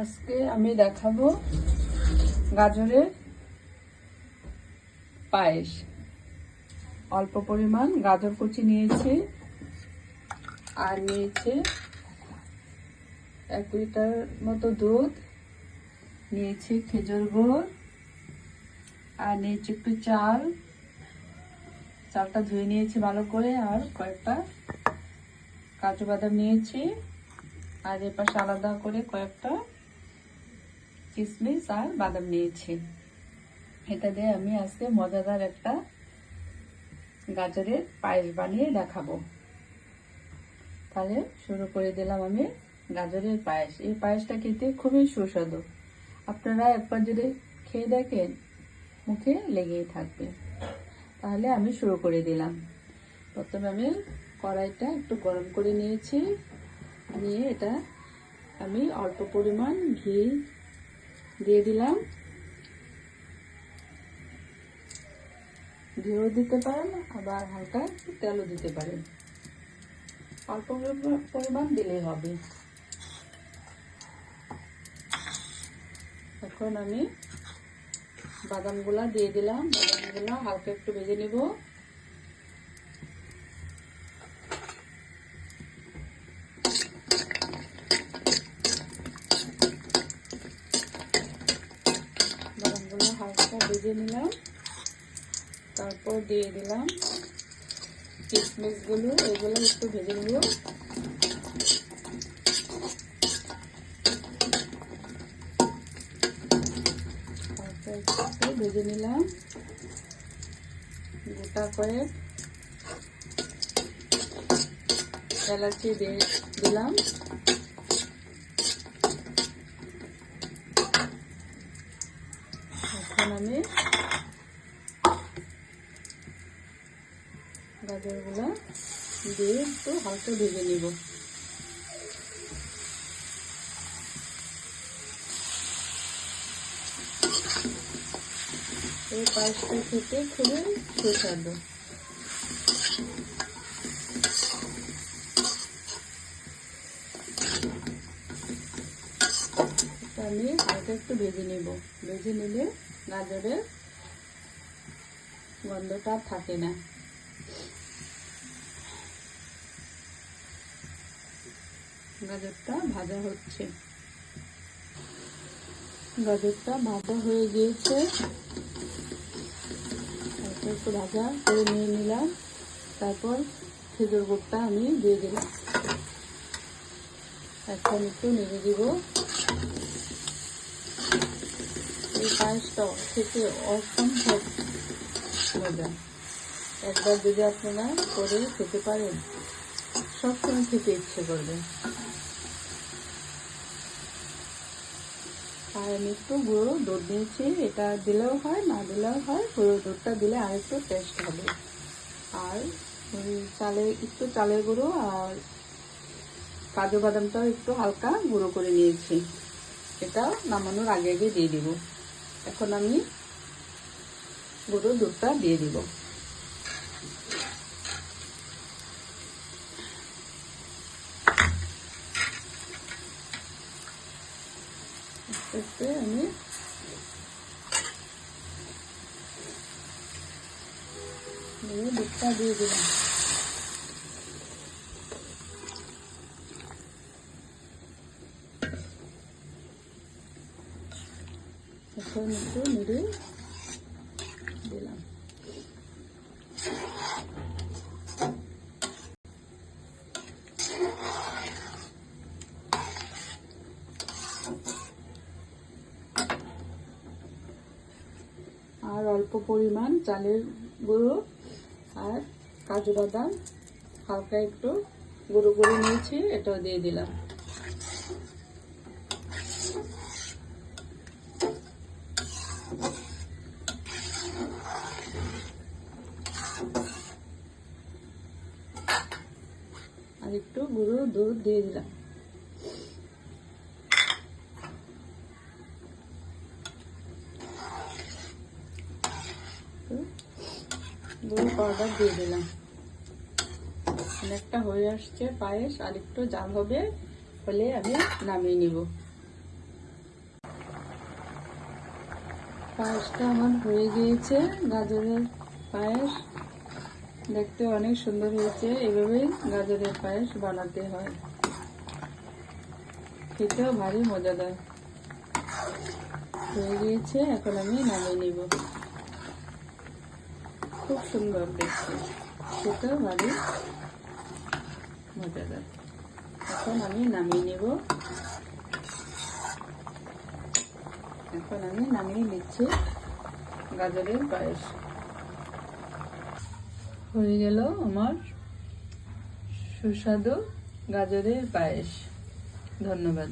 আজকে আমি দেখাবো গাজরের পায়েস। অল্প পরিমাণ গাজর কুচি নিয়েছি আর নিয়েছি এক লিটার মতো দুধ, নিয়েছি খেজুর গুড় আর নিয়েছি একটু চাল। চালটা ধুয়ে নিয়েছি ভালো করে আর কয়েকটা কাজু বাদাম নিয়েছি। আর এ পাশে আলাদা করে কয়েকটা কিশমিশ আর বাদাম নিয়েছি। এটা দিয়ে আমি আজকে মজাদার একটা গাজরের পায়েস বানিয়ে দেখাবো। তাহলে শুরু করে দিলাম আমি গাজরের পায়েস। এই পায়েসটা খেতে খুবই সুস্বাদু। আপনারা একবার যদি খেয়ে দেখেন, মুখে লেগেই থাকবে। তাহলে আমি শুরু করে দিলাম। প্রথমে আমি কড়াইটা একটু গরম করে নিয়েছি। নিয়ে এটা আমি অল্প পরিমাণ ঘি দিয়ে দিলাম। ঘিও দিতে পারেন, আবার হালকা তেলও দিতে পারেন। অল্প পরিমাণ দিলেই হবে। এখন আমি বাদামগুলা দিয়ে দিলাম। বাদামগুলা হালকা একটু ভেজে নিব বাদামগুলো হালকা ভেজে নিলাম। তারপর দিয়ে দিলাম কিশমিশগুলো এগুলো একটু ভেজে নেব। তারপর একটু ভেজে নিলাম। গোটা কয়েক এলাচি দিয়ে দিলাম এখন আমি গাজরগুলো দিয়ে একটু হালকা ভেজে নিব। এই পায়েসটা খেতে খুবই সুস্বাদু। আমি হালকা একটু ভেজে নিব। ভেজে নিলে গাজরের গন্ধটা থাকে না। গাজরটা ভাজা হচ্ছে। গাজরটা ভাজা হয়ে গিয়েছে। একটু ভাজা করে নিয়ে নিলাম। তারপর খেজুর গুড়টা আমি দিয়ে দিলাম এখন একটু নেড়ে দিব। এই পায়েসটা খেতে অসম্ভব মজা। একবার যদি আপনারা করে খেতে পারেন, সবসময় খেতে ইচ্ছে করবে। আর আমি একটু গুঁড়ো, দুধ দিয়েছি। এটা দিলেও হয়, না দিলেও হয়। গুঁড়ো দুধটা দিলে আর একটু টেস্ট হবে। আর চালে একটু চালের গুঁড়ো আর কাজু বাদামটাও একটু হালকা গুঁড়ো করে নিয়েছি। এটা নামানোর আগে আগে দিয়ে দিব। এখন আমি গুঁড়ো দুধটা দিয়ে দিব। আস্তে আস্তে আমি দিয়ে দুধটা দিয়ে দিলাম এখন একটু নেড়ে দিলাম আর অল্প পরিমাণ চালের গুঁড়ো আর কাজু বাদাম, হালকা একটু গুঁড়ো করে নিয়েছি, এটাও দিয়ে দিলাম। আর একটু গুঁড়ো দুধ দিয়ে দিলাম। গুঁড়ো পাউডার দিয়ে দিলাম। অনেকটা হয়ে আসছে পায়েস, আর একটু জাল হবে হলে আমি নামিয়ে নিব। পায়েসটা আমার হয়ে গিয়েছে, গাজরের পায়েস। দেখতে অনেক সুন্দর হয়েছে, এভাবেই গাজরের পায়েস বানাতে হয়। খেতেও ভারী মজাদার। হয়ে গিয়েছে, এখন আমি নামিয়ে নিব। খুব সুন্দর দেখতে। খেতেও ভারী। মজাদার এখন আমি নামিয়ে নিব। এখন আমি নামিয়ে নিচ্ছি গাজরের পায়েস। হয়ে গেল আমার সুস্বাদু গাজরের পায়েস। ধন্যবাদ।